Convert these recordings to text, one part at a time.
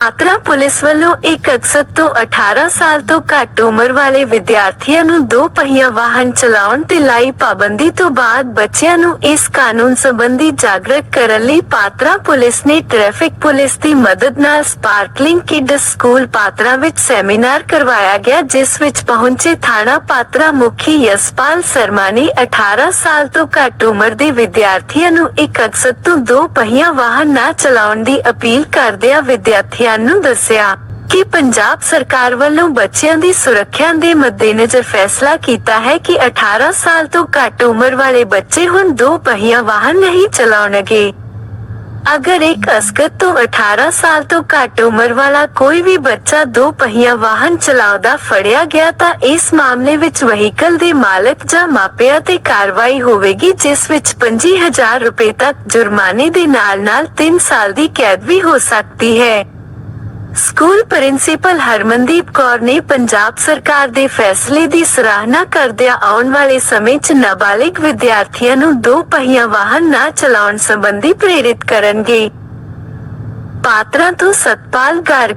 ਆਤਰਾ police ਵੱਲੋਂ ਇੱਕ ਅਕਸਰ ਤੋਂ 18 ਸਾਲ ਤੋਂ ਘੱਟ ਉਮਰ ਵਾਲੇ ਵਿਦਿਆਰਥੀਆਂ ਨੂੰ ਦੋ ਪਹੀਆ ਵਾਹਨ ਚਲਾਉਣ ਤੇ ਲਾਈ ਪਾਬੰਦੀ ਤੋਂ ਬਾਅਦ ਬੱਚਿਆਂ ਨੂੰ ਇਸ ਕਾਨੂੰਨ ਸੰਬੰਧੀ ਜਾਗਰੂਕ ਕਰਨ ਲਈ ਪਾਤਰਾ ਪੁਲਿਸ ਨੇ ਟ੍ਰੈਫਿਕ ਪੁਲਿਸ ਦੀ ਮਦਦ ਨਾਲ ਸਪਾਰਕਲਿੰਗ ਕਿਡਸ ਸਕੂਲ ਪਾਤਰਾ ਵਿੱਚ ਸੈਮੀਨਾਰ ਕਰਵਾਇਆ ਗਿਆ, ਜਿਸ ਵਿੱਚ ਪਹੁੰਚੇ ਥਾਣਾ ਪਾਤਰਾ ਮੁਖੀ ਯਸਪਾਲ ਸ਼ਰਮਾ ਨੇ 18 ਸਾਲ ਤੋਂ ਘੱਟ ਉਮਰ ਦੇ ਵਿਦਿਆਰਥੀਆਂ ਨੂੰ ਇੱਕ ਅਕਸਰ ਤੋਂ ਦੋ ਪਹੀਆ ਵਾਹਨ ਨਾ ਚਲਾਉਣ ਦੀ ਅਪੀਲ ਕਰਦਿਆਂ ਵਿਦਿਆਰਥੀਆਂ ਨੂੰ ਦੱਸਿਆ ਕਿ ਪੰਜਾਬ ਸਰਕਾਰ ਵੱਲੋਂ ਬੱਚਿਆਂ ਦੀ ਸੁਰੱਖਿਆ ਦੇ ਮੱਦੇਨਜ਼ਰ ਫੈਸਲਾ ਕੀਤਾ ਹੈ ਕਿ 18 ਸਾਲ ਤੋਂ ਘੱਟ ਉਮਰ ਵਾਲੇ ਬੱਚੇ ਹੁਣ ਦੋ ਪਹੀਆ ਵਾਹਨ ਨਹੀਂ ਚਲਾਉਣਗੇ। ਅਗਰ ਇੱਕ ਅਸਕਰ ਤੋਂ 18 ਸਾਲ ਤੋਂ ਘੱਟ ਉਮਰ ਵਾਲਾ ਕੋਈ ਵੀ ਬੱਚਾ ਦੋ ਪਹੀਆ ਵਾਹਨ ਚਲਾਉਂਦਾ ਫੜਿਆ ਗਿਆ ਤਾਂ ਇਸ ਮਾਮਲੇ ਵਿੱਚ ਵਹੀਕਲ ਦੇ ਮਾਲਕ ਜਾਂ ਮਾਪਿਆਂ ਤੇ ਕਾਰਵਾਈ ਹੋਵੇਗੀ, ਜਿਸ ਵਿੱਚ 25000 ਰੁਪਏ ਤੱਕ ਜੁਰਮਾਨੇ ਦੇ ਨਾਲ-ਨਾਲ 3 ਸਾਲ ਦੀ ਕੈਦ ਵੀ ਹੋ ਸਕਦੀ ਹੈ। ਸਕੂਲ ਪ੍ਰਿੰਸੀਪਲ ਹਰਮਨਦੀਪ ਕੌਰ ਨੇ ਪੰਜਾਬ ਸਰਕਾਰ ਦੇ ਫੈਸਲੇ ਦੀ ਸਰਾਹਨਾ ਕਰਦਿਆਂ ਆਉਣ ਵਾਲੇ ਸਮੇਂ 'ਚ ਨਾਬਾਲਿਗ ਵਿਦਿਆਰਥੀਆਂ ਨੂੰ ਦੋ ਪਹੀਆ ਵਾਹਨ ਨਾ ਚਲਾਉਣ ਸੰਬੰਧੀ ਪ੍ਰੇਰਿਤ ਕਰਨਗੇ। ਪਾਤਰਾਂ ਤੋਂ Satpal Garg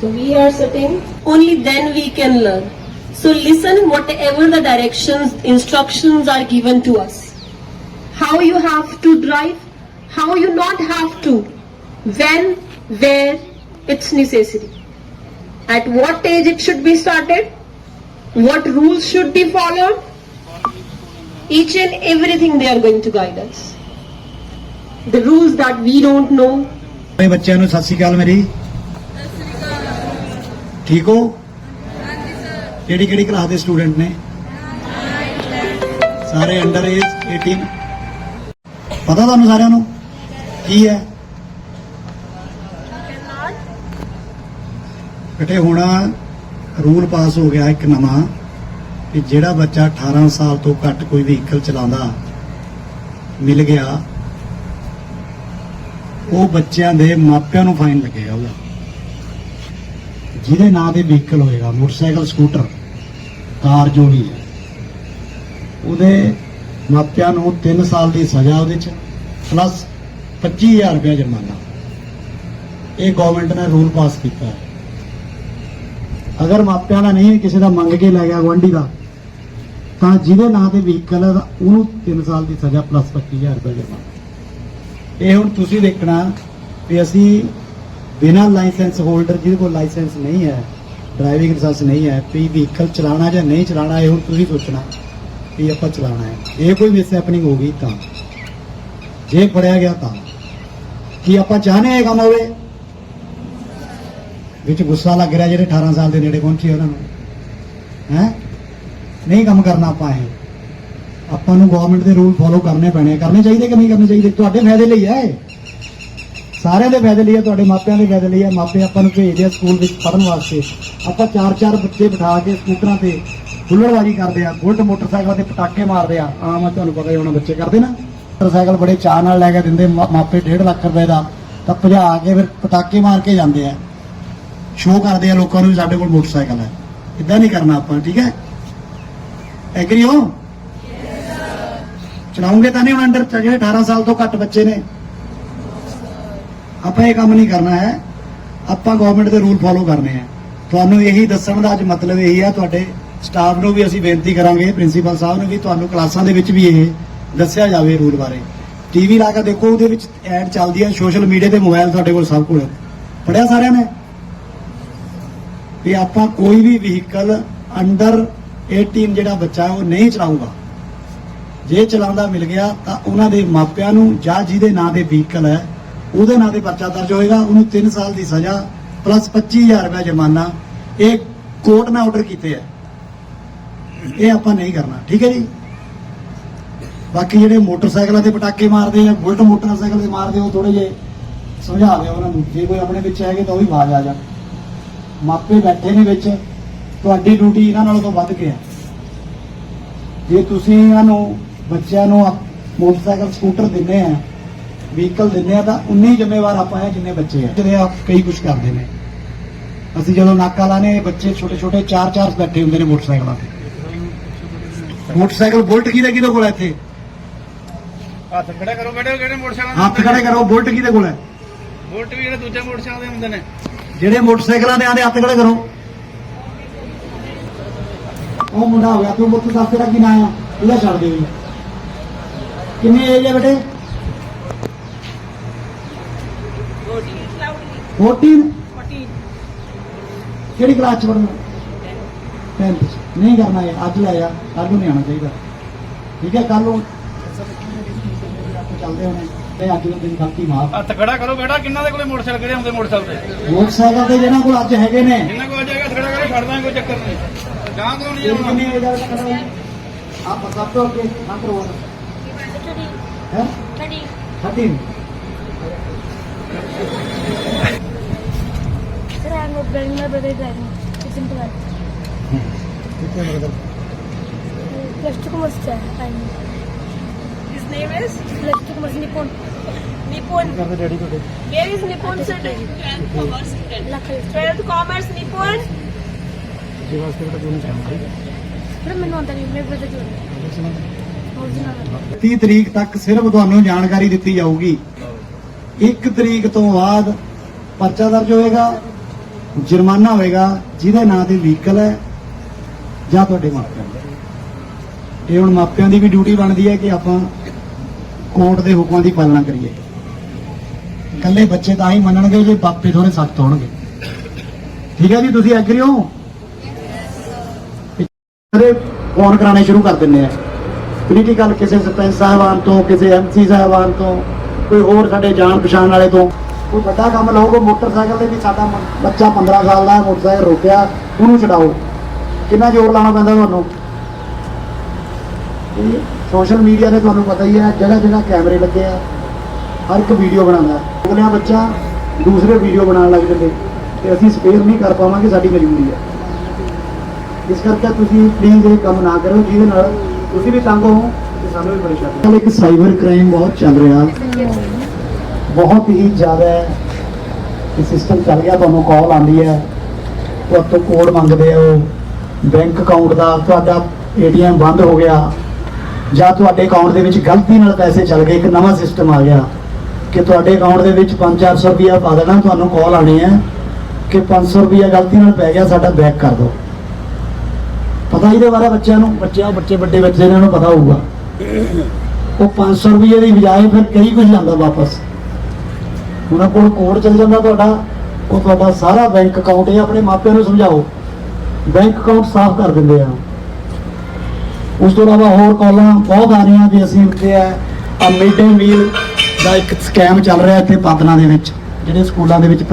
so We are sitting, only then we can learn. So listen whatever the directions, instructions are given to us. How you have to drive, how you not have to, when, where, it's necessary. At what age it should be started, what rules should be followed, each and everything they are going to guide us. The rules that we don't know, ਸਾਰੇ ਬੱਚਿਆਂ ਨੂੰ ਸਤਿ ਸ਼੍ਰੀ ਅਕਾਲ ਮੇਰੀ। ਠੀਕ ਹੋ? ਕਿਹੜੀ ਕਿਹੜੀ class ਦੇ ਸਟੂਡੈਂਟ ਨੇ? ਸਾਰੇ ਅੰਡਰ ਏਜ 18 ਪਤਾ ਤੁਹਾਨੂੰ ਸਾਰਿਆਂ ਨੂੰ? ਕੀ ਹੈ? ਬੇਟੇ, ਹੁਣ ਰੂਲ ਪਾਸ ਹੋ ਗਿਆ ਇੱਕ ਨਵਾਂ ਕਿ ਜਿਹੜਾ ਬੱਚਾ 18 ਸਾਲ ਤੋਂ ਘੱਟ ਕੋਈ ਵਹੀਕਲ ਚਲਾਉਂਦਾ, ਮਿਲ ਗਿਆ ਉਹ ਬੱਚਿਆਂ ਦੇ ਮਾਪਿਆਂ ਨੂੰ ਫਾਈਨ ਲੱਗੇਗਾ ਉਹਦਾ। ਜਿਹਦੇ ਨਾਂ ਤੇ ਵਹੀਕਲ ਹੋਏਗਾ, ਮੋਟਰਸਾਈਕਲ, ਸਕੂਟਰ, ਕਾਰ ਜੋ ਵੀ ਹੈ। ਉਹਦੇ ਮਾਪਿਆਂ ਨੂੰ 3 ਸਾਲ ਦੀ ਸਜ਼ਾ ਉਹਦੇ ਚ ਪਲੱਸ 25000 ਰੁਪਏ ਜੁਰਮਾਨਾ। ਇਹ ਗਵਰਨਮੈਂਟ ਨੇ ਰੂਲ ਪਾਸ ਕੀਤਾ ਹੈ। ਅਗਰ ਮਾਪਿਆਂ ਦਾ ਨਹੀਂ ਕਿਸੇ ਦਾ ਮੰਗ ਕੇ ਲੈ ਗਿਆ ਗੁਆਂਢੀ ਦਾ, ਤਾਂ ਜਿਹਦੇ ਨਾਂ ਤੇ ਵਹੀਕਲ ਹੈ, ਉਹਨੂੰ 3 ਸਾਲ ਦੀ ਸਜ਼ਾ ਪਲੱਸ 25000 ਰੁਪਏ ਜੁਰਮਾਨਾ। ਇਹ ਹੁਣ ਤੁਸੀਂ ਦੇਖਣਾ ਵੀ ਅਸੀਂ ਬਿਨਾਂ ਲਾਇਸੈਂਸ ਹੋਲਡਰ ਜਿਹਦੇ ਕੋਲ ਲਾਇਸੈਂਸ ਨਹੀਂ ਹੈ ਡਰਾਈਵਿੰਗ ਲਾਇਸੈਂਸ ਨਹੀਂ ਹੈ, ਵੀ ਵਹੀਕਲ ਚਲਾਉਣਾ ਜਾਂ ਨਹੀਂ ਚਲਾਉਣਾ, ਇਹ ਹੁਣ ਤੁਸੀਂ ਸੋਚਣਾ ਵੀ ਆਪਾਂ ਚਲਾਉਣਾ ਹੈ। ਜੇ ਕੋਈ ਮਿਸ ਹੈਪਨਿੰਗ ਹੋ ਗਈ ਤਾਂ, ਜੇ ਫੜਿਆ ਗਿਆ ਤਾਂ, ਕੀ ਆਪਾਂ ਚਾਹਨੇ ਇਹ ਕੰਮ ਹੋਵੇ? ਵਿੱਚ ਗੁੱਸਾ ਲੱਗ ਰਿਹਾ ਜਿਹੜੇ 18 ਸਾਲ ਦੇ ਨੇੜੇ ਪਹੁੰਚੇ ਉਹਨਾਂ ਨੂੰ। ਹੈ? ਨਹੀਂ ਕੰਮ ਕਰਨਾ ਆਪਾਂ ਇਹ। ਆਪਾਂ ਨੂੰ ਗਵਰਨਮੈਂਟ ਦੇ ਰੂਲ ਫੋਲੋ ਕਰਨੇ ਪੈਣੇ ਆ। ਕਰਨੇ ਚਾਹੀਦੇ ਕਿ ਨਹੀਂ ਕਰਨੇ ਚਾਹੀਦੇ? ਤੁਹਾਡੇ ਫਾਇਦੇ ਲਈ ਹੈ ਸਾਰਿਆਂ ਦੇ ਫਾਇਦੇ ਲਈ ਹੈ, ਤੁਹਾਡੇ ਮਾਪਿਆਂ ਦੇ ਫਾਇਦੇ ਲਈ ਹੈ। ਮਾਪੇ ਆਪਾਂ ਨੂੰ ਭੇਜਦੇ ਆ ਸਕੂਲ ਵਿੱਚ ਪੜ੍ਹਨ ਵਾਸਤੇ। ਆਪਾਂ ਚਾਰ ਚਾਰ ਬੱਚੇ ਬਿਠਾ ਕੇ ਸਕੂਟਰਾਂ ਤੇ ਹੁੱਲੜਬਾਜ਼ੀ ਕਰਦੇ ਆ, ਬੁਲਟ ਮੋਟਰਸਾਈਕਲਾਂ ਤੇ ਪਟਾਕੇ ਮਾਰਦੇ ਆ। ਆਮ ਆ, ਤੁਹਾਨੂੰ ਪਤਾ ਹੀ ਹੋਣਾ ਬੱਚੇ ਕਰਦੇ ਨਾ। ਮੋਟਰਸਾਈਕਲ ਬੜੇ ਚਾਅ ਨਾਲ ਲੈ ਕੇ ਦਿੰਦੇ ਮਾਪੇ 1.5 ਲੱਖ ਰੁਪਏ ਦਾ। ਤਾਂ ਭਜਾ ਕੇ ਫਿਰ ਪਟਾਕੇ ਮਾਰ ਕੇ ਜਾਂਦੇ ਆ। ਸ਼ੋਅ ਕਰਦੇ ਆ ਲੋਕਾਂ ਨੂੰ ਸਾਡੇ ਕੋਲ ਮੋਟਰਸਾਈਕਲ ਹੈ। ਇਦਾਂ ਨਹੀਂ ਕਰਨਾ ਆਪਾਂ, ਠੀਕ ਹੈ? ਐਗਰੀ ਹੋ? ਚਲਾਉਂਗੇ ਤਾਂ ਨਹੀਂ ਹੁਣ ਅੰਡਰ ਜਿਹੜੇ 18 ਸਾਲ ਤੋਂ ਘੱਟ ਬੱਚੇ ਨੇ। ਆਪਾਂ ਇਹ ਕੰਮ ਨਹੀਂ ਕਰਨਾ ਹੈ। ਆਪਾਂ ਗਵਰਨਮੈਂਟ ਦੇ ਰੂਲ ਫਾਲੋ ਕਰਨੇ ਆ ਤੁਹਾਨੂੰ ਇਹੀ ਦੱਸਣ ਦਾ ਅੱਜ ਮਤਲਬ ਇਹੀ ਆ ਤੁਹਾਡੇ ਸਟਾਫ ਨੂੰ ਵੀ ਅਸੀਂ ਬੇਨਤੀ ਕਰਾਂਗੇ ਪ੍ਰਿੰਸੀਪਲ ਸਾਹਿਬ ਨੂੰ ਵੀ, ਤੁਹਾਨੂੰ ਕਲਾਸਾਂ ਦੇ ਵਿੱਚ ਵੀ ਇਹ ਦੱਸਿਆ ਜਾਵੇ ਰੂਲ ਬਾਰੇ। ਟੀਵੀ ਲਾ ਕੇ ਦੇਖੋ, ਉਹਦੇ ਵਿੱਚ ਐਡ ਚੱਲਦੀ ਹੈ ਸੋਸ਼ਲ ਮੀਡੀਆ ਤੇ ਮੋਬਾਈਲ ਤੁਹਾਡੇ ਕੋਲ ਸਭ ਕੋਲ। ਪੜਿਆ ਸਾਰਿਆਂ ਨੇ? ਵੀ ਆਪਾਂ ਕੋਈ ਵੀ ਵਹੀਕਲ ਅੰਡਰ 18 ਜਿਹੜਾ ਬੱਚਾ ਉਹ ਨਹੀਂ ਚਲਾਊਗਾ। ਜੇ ਚਲਾਉਂਦਾ ਮਿਲ ਗਿਆ ਤਾਂ ਉਹਨਾਂ ਦੇ ਮਾਪਿਆਂ ਨੂੰ ਜਾਂ ਜਿਹਦੇ ਨਾਂ ਦੇ ਵਹੀਕਲ ਹੈ, ਉਹਦੇ ਨਾਂ ਤੇ ਪਰਚਾ ਦਰਜ ਹੋਏਗਾ, ਉਹਨੂੰ 3 ਸਾਲ ਦੀ ਸਜ਼ਾ ਪਲੱਸ 25000 ਰੁਪਏ ਜੁਰਮਾਨਾ ਇਹ ਕੋਰਟ ਨੇ ਆਰਡਰ ਕੀਤੇ ਹੈ। ਇਹ ਆਪਾਂ ਨਹੀਂ ਕਰਨਾ, ਠੀਕ ਹੈ ਜੀ? ਬਾਕੀ ਜਿਹੜੇ ਮੋਟਰਸਾਈਕਲਾਂ ਤੇ ਪਟਾਕੇ ਮਾਰਦੇ ਆ, ਬੁਲਟ ਮੋਟਰਸਾਈਕਲ ਤੇ ਮਾਰਦੇ ਉਹ ਥੋੜੇ ਜੇ ਸਮਝਾ ਦਿਓ ਉਹਨਾਂ ਨੂੰ, ਜੇ ਕੋਈ ਆਪਣੇ ਵਿੱਚ ਹੈਗੇ ਤਾਂ ਉਹ ਵੀ ਆਵਾਜ਼ ਆ ਜਾ ਮਾਪੇ ਬੈਠੇ ਨੇ ਵਿੱਚ, ਤੁਹਾਡੀ ਡਿਊਟੀ ਇਹਨਾਂ ਨਾਲੋਂ ਤੋਂ ਵੱਧ ਕੇ ਹੈ। ਜੇ ਤੁਸੀਂ ਇਹਨਾਂ ਨੂੰ ਬੱਚਿਆਂ ਨੂੰ ਮੋਟਰਸਾਈਕਲ ਸਕੂਟਰ ਦਿੰਦੇ ਆ ਵਹੀਕਲ ਦਿੰਦੇ ਆ ਤਾਂ ਉਨੀ ਜ਼ਿੰਮੇਵਾਰ ਆਪਾਂ ਹੈ ਜਿੰਨੇ ਬੱਚੇ ਆ। ਜਿਹੜੇ ਆ ਕਈ ਕੁਝ ਕਰਦੇ ਨੇ। ਅਸੀਂ ਜਦੋਂ ਨਾਕਾ ਲਾਣੇ ਬੱਚੇ ਛੋਟੇ ਛੋਟੇ ਚਾਰ ਚਾਰ ਬੈਠੇ ਹੁੰਦੇ ਨੇ ਮੋਟਰਸਾਈਕਲਾਂ ਤੇ। ਮੋਟਰਸਾਈਕਲ ਬੁਲਟ ਕਿਹਦੇ ਕਿਹਦੇ ਕੋਲ ਇੱਥੇ? ਹੱਥ ਖੜਾ ਕਰੋ ਬੇਟੇ ਕਿਹੜੇ ਮੋਟਰਸਾਈਕਲ ਹੱਥ ਖੜੇ ਕਰੋ ਬੁਲਟ ਕਿਹਦੇ ਕੋਲ ਹੈ ਬੁਲਟ ਵੀ ਜਿਹੜੇ ਦੂਜੇ ਮੋਟਰਸਾਈਕਲ ਦੇ ਹੁੰਦੇ ਨੇ। ਜਿਹੜੇ ਮੋਟਰਸਾਈਕਲਾਂ ਦੇ ਆਂਦੇ ਹੱਥ ਖੜੇ ਕਰੋ। ਉਹ ਮੁੰਡਾ ਹੋ ਗਿਆ ਤੂੰ ਮੁੱਤ ਦੱਸ ਤੇਰਾ ਕੀ ਨਾਂ ਆ? ਛੱਡ ਦੇ। ਵੀ ਕਿੰਨੀ ਏਜ ਹੈ ਬੇਟੇ? 14 ਕਿਹੜੀ ਕਲਾਸ ਚ ਪੜ੍ਹਨਾ? 10th ਚ। ਨਹੀਂ ਕਰਨਾ ਇਹ ਅੱਜ ਲੈ ਜਾ ਕੱਲ ਨੂੰ ਨਹੀਂ ਆਉਣਾ ਚਾਹੀਦਾ। ਠੀਕ ਹੈ ਕੱਲ ਨੂੰ ਚੱਲਦੇ ਹੋਣੇ। ਤੇ ਅੱਜ ਦਾ ਦਿਨ ਗਲਤੀ ਮਾਫ। ਹੱਥ ਖੜਾ ਕਰੋ ਬੇਟਾ ਕਿੰਨਾ ਦੇ ਕੋਲੇ ਮੋਟਰਸਾਈਕਲ ਕਿਹੜੇ ਹੁੰਦੇ ਮੋਟਰਸਾਈਕਲ ਤੇ? ਮੋਟਰਸਾਈਕਲ ਤੇ ਜਿਹਨਾਂ ਕੋਲ ਅੱਜ ਹੈਗੇ ਨੇ। ਜਿੰਨਾ ਕੋਲ ਜਾਏਗਾ ਖੜਾ ਕਰੋ ਦਾਂਗੇ ਕੋਈ ਚੱਕਰ ਨਹੀਂ। ਗਾਂ ਤੋਂ ਨਹੀਂ ਆਉਣਾ। ਕਿੰਨੀ ਏਜ ਆਪ ਸਭ ਤੋਂ ਅੱਗੇ ਨਾ ਕਰਵਾ হ্যাঁ খাদিম Plastic Master. His name is Plastic Master Nippon. Nippon. Where is Nippon sir? 12th Commerce student. 12th Commerce Nippon. जीवास्ते का तो नहीं जानते। फिर मैंने अंदर ही मेरे बच्चे जोड़े। 30 ਤਰੀਕ ਤੱਕ ਸਿਰਫ ਤੁਹਾਨੂੰ ਜਾਣਕਾਰੀ ਦਿੱਤੀ ਜਾਊਗੀ। 1 ਤਰੀਕ ਤੋਂ ਬਾਅਦ ਪਰਚਾ ਦਰਜ ਹੋਏਗਾ ਜੁਰਮਾਨਾ ਹੋਏਗਾ ਜਿਹਦੇ ਨਾਂ ਤੇ ਵਹੀਕਲ ਹੈ ਜਾਂ ਤੁਹਾਡੇ ਮਾਪਿਆਂ ਦਾ। ਇਹ ਹੁਣ ਮਾਪਿਆਂ ਦੀ ਵੀ ਡਿਊਟੀ ਬਣਦੀ ਹੈ ਕਿ ਆਪਾਂ ਕੋਰਟ ਦੇ ਹੁਕਮਾਂ ਦੀ ਪਾਲਣਾ ਕਰੀਏ। ਇਕੱਲੇ ਬੱਚੇ ਤਾਂ ਹੀ ਮੰਨਣਗੇ ਜੇ ਪਾਪੇ ਥੋੜੇ ਸਖਤ ਹੋਣਗੇ। ਠੀਕ ਹੈ ਜੀ ਤੁਸੀਂ ਐਗਰੀ ਹੋ? ਸਾਰੇ ਫੋਨ ਕਰਾਣੇ ਸ਼ੁਰੂ ਕਰ ਦਿੰਦੇ ਆ। ਪੋਲੀਟੀਕਲ ਕਿਸੇ ਸਰਪੰਚ ਸਾਹਿਬਾਨ ਤੋਂ, ਕਿਸੇ ਐਮਸੀ ਸਾਹਿਬਾਨ ਤੋਂ, ਕੋਈ ਹੋਰ ਸਾਡੇ ਜਾਣ ਪਛਾਣ ਵਾਲੇ ਤੋਂ। ਕੋਈ ਵੱਡਾ ਕੰਮ ਲਓਗੇ ਮੋਟਰਸਾਈਕਲ ਤੇ ਵੀ ਸਾਡਾ ਬੱਚਾ 15 ਸਾਲ ਦਾ ਮੋਟਰਸਾਈਕਲ ਰੋਕਿਆ, ਉਹਨੂੰ ਛਡਾਓ। ਕਿੰਨਾ ਜ਼ੋਰ ਲਾਉਣਾ ਪੈਂਦਾ ਤੁਹਾਨੂੰ? ਸੋਸ਼ਲ ਮੀਡੀਆ ਤੇ ਤੁਹਾਨੂੰ ਪਤਾ ਹੀ ਹੈ, ਜਗ੍ਹਾ ਜਗ੍ਹਾ ਕੈਮਰੇ ਲੱਗੇ ਆ, ਹਰ ਇੱਕ ਵੀਡੀਓ ਬਣਾਉਂਦਾ। ਅਗਲਿਆਂ ਬੱਚਾ ਦੂਸਰੇ ਵੀਡੀਓ ਬਣਾਉਣ ਲੱਗ ਜਾਂਦੇ, ਤੇ ਅਸੀਂ ਸਪੇਅਰ ਨਹੀਂ ਕਰ ਪਾਵਾਂਗੇ, ਸਾਡੀ ਮਜਬੂਰੀ ਹੈ। ਇਸ ਕਰਕੇ ਤੁਸੀਂ ਪਲੀਜ਼ ਇਹ ਕੰਮ ਨਾ ਕਰੋ, ਜਿਹਦੇ ਨਾਲ ਤੁਸੀਂ ਵੀ ਤੰਗ ਹੋ, ਤੇ ਸਾਨੂੰ ਵੀ ਪਰੇਸ਼ਾਨੀ ਹੈ ਇੱਕ ਸਾਈਬਰ ਕ੍ਰਾਈਮ ਬਹੁਤ ਚੱਲ ਰਿਹਾ। ਬਹੁਤ ਹੀ ਜ਼ਿਆਦਾ ਇਹ ਸਿਸਟਮ ਚੱਲ ਗਿਆ। ਤੁਹਾਨੂੰ ਕਾਲ ਆਉਂਦੀ ਹੈ। ਤੁਹਾਡੇ ਕੋਡ ਮੰਗਦੇ ਆ ਉਹ ਬੈਂਕ ਅਕਾਊਂਟ ਦਾ ਤੁਹਾਡਾ ਏਟੀਐਮ ਬੰਦ ਹੋ ਗਿਆ। ਜਾਂ ਤੁਹਾਡੇ ਅਕਾਊਂਟ ਦੇ ਵਿੱਚ ਗਲਤੀ ਨਾਲ ਪੈਸੇ ਚੱਲ ਗਏ। ਇੱਕ ਨਵਾਂ ਸਿਸਟਮ ਆ ਗਿਆ। ਕਿ ਤੁਹਾਡੇ ਅਕਾਊਂਟ ਦੇ ਵਿੱਚ 5-400 ਰੁਪਇਆ ਪਾ ਦੇਣਾ। ਤੁਹਾਨੂੰ ਕਾਲ ਆਣੀ ਹੈ ਕਿ 500 ਰੁਪਇਆ ਗਲਤੀ ਨਾਲ ਪੈ ਗਿਆ, ਸਾਡਾ ਬੈਕ ਕਰ ਦਿਓ। ਪਤਾ ਇਹਦੇ ਬਾਰੇ ਬੱਚਿਆਂ ਨੂੰ, ਬੱਚਿਆਂ, ਬੱਚੇ ਵੱਡੇ ਬੱਚੇ ਨੇ ਉਹਨੂੰ ਪਤਾ ਹੋਊਗਾ। ਉਹ 500 ਰੁਪਏ ਦੀ ਬਜਾਏ ਫਿਰ ਕਈ ਕੁਝ ਜਾਂਦਾ ਵਾਪਸ। ਉਹਨਾਂ ਕੋਲ ਕੋਡ ਚੱਲ ਜਾਂਦਾ ਤੁਹਾਡਾ, ਉਹ ਤੁਹਾਡਾ ਸਾਰਾ ਬੈਂਕ ਅਕਾਊਂਟ ਇਹ ਆਪਣੇ ਮਾਪਿਆਂ ਨੂੰ ਸਮਝਾਓ। ਬੈਂਕ ਅਕਾਊਂਟ ਸਾਫ਼ ਕਰ ਦਿੰਦੇ ਆ। ਉਸ ਤੋਂ ਇਲਾਵਾ ਹੋਰ ਕਾਲਾਂ ਬਹੁਤ ਆ ਰਹੀਆਂ ਵੀ ਅਸੀਂ ਉੱਤੇ ਆ ਮਿਡ ਡੇ ਮੀਲ ਦਾ ਇੱਕ ਸਕੈਮ ਚੱਲ ਰਿਹਾ ਇੱਥੇ ਪਾਤਨਾ ਦੇ ਵਿੱਚ, ਜਿਹੜੇ ਸਕੂਲਾਂ ਦੇ ਵਿੱਚ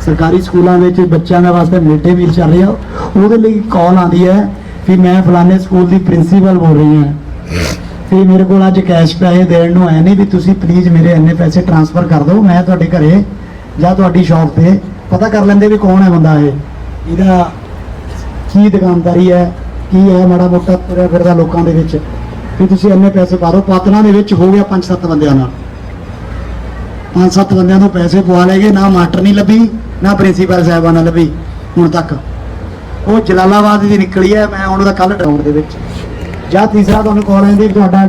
ਸਰਕਾਰੀ ਸਕੂਲਾਂ ਵਿੱਚ ਬੱਚਿਆਂ ਦੇ ਵਾਸਤੇ ਮਿਡ ਡੇ ਮੀਲ ਚੱਲ ਰਿਹਾ। ਉਹਦੇ ਲਈ ਕਾਲ ਆਉਂਦੀ ਹੈ ਵੀ ਮੈਂ ਫਲਾਣੇ ਸਕੂਲ ਦੀ ਪ੍ਰਿੰਸੀਪਲ ਬੋਲ ਰਹੀ ਹਾਂ। ਤੇ ਮੇਰੇ ਕੋਲ ਅੱਜ ਕੈਸ਼ ਪੈਸੇ ਦੇਣ ਨੂੰ ਹੈ ਨਹੀਂ ਵੀ ਤੁਸੀਂ ਪਲੀਜ਼ ਮੇਰੇ ਇੰਨੇ ਪੈਸੇ ਟ੍ਰਾਂਸਫਰ ਕਰ ਦਿਓ, ਮੈਂ ਤੁਹਾਡੇ ਘਰੇ ਜਾਂ ਤੁਹਾਡੀ ਸ਼ਾਪ ਤੇ ਪਤਾ ਕਰ ਲੈਂਦੇ ਵੀ ਕੌਣ ਹੈ ਬੰਦਾ ਇਹ। ਇਹਦਾ ਕੀ ਦੁਕਾਨਦਾਰੀ ਹੈ, ਕੀ ਹੈ ਮਾੜਾ ਮੋਟਾ ਤੁਰਿਆ ਫਿਰਦਾ ਲੋਕਾਂ ਦੇ ਵਿੱਚ। ਵੀ ਤੁਸੀਂ ਇੰਨੇ ਪੈਸੇ ਪਾ ਦਿਓ ਪਾਤਨਾ ਦੇ ਵਿੱਚ ਹੋ ਗਿਆ 5-7 ਬੰਦਿਆਂ ਨਾਲ। 5-7 ਬੰਦਿਆਂ ਤੋਂ ਪੈਸੇ ਪਵਾ ਲਏ ਗਏ, ਨਾ ਮਾਸਟਰ ਨਹੀਂ ਲੱਭੀ, ਨਾ ਪ੍ਰਿੰਸੀਪਲ ਸਾਹਿਬਾਨ ਨਾਲ ਲੱਭੀ ਹੁਣ ਤੱਕ। ਉਹ ਜਲਾਲਾਬਾਦ ਦੀ ਨਿਕਲੀ ਹੈ, ਮੈਂ ਉਹਨਾਂ ਦਾ ਕੱਲ ਡਾਊਨ ਦੇ ਵਿੱਚ। ਜਾਂ ਤੀਸਰਾ ਤੁਹਾਨੂੰ ਕਾਲ ਆਉਂਦੀ ਤੁਹਾਡਾ